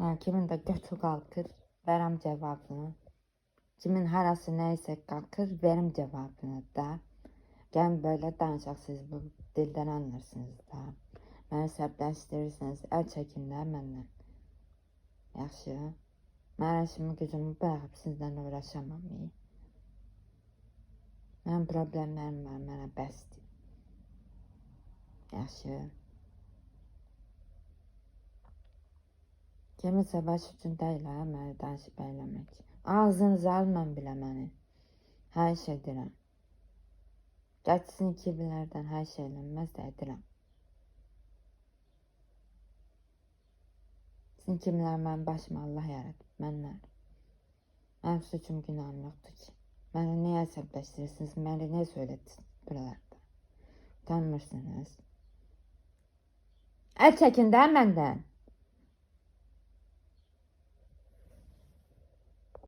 Hakimin də götü qalxır, verəm cavabını. Kimin harası nəysə qalxır, verim cavabını da. Gəlin belə danışaq siz bu dildən anlarsınız da. Məni səbləşdirirsiniz, əl çəkin də məndən. Yaxşı. Mən işimi gücümü bıraxıb sizdən uğraşamam. iyi? Mənim problemlərim var, mənə bəsdir. Yaxşı. Kimisə baş üçün deyil ha, məni danışıb eləmək. Ağzınızı almam bilə məni. Hər şey edirəm. Geçsin kibilərdən hər şey eləməz də edirəm. Sizin kimlər mənim başıma Allah yaradıb, mənlər. Mənim suçum günahım yoxdur ki. Məni niyə əsəbləşdirirsiniz, məni niyə söylədiniz buralarda? Utanmırsınız. Əl çəkin də məndən.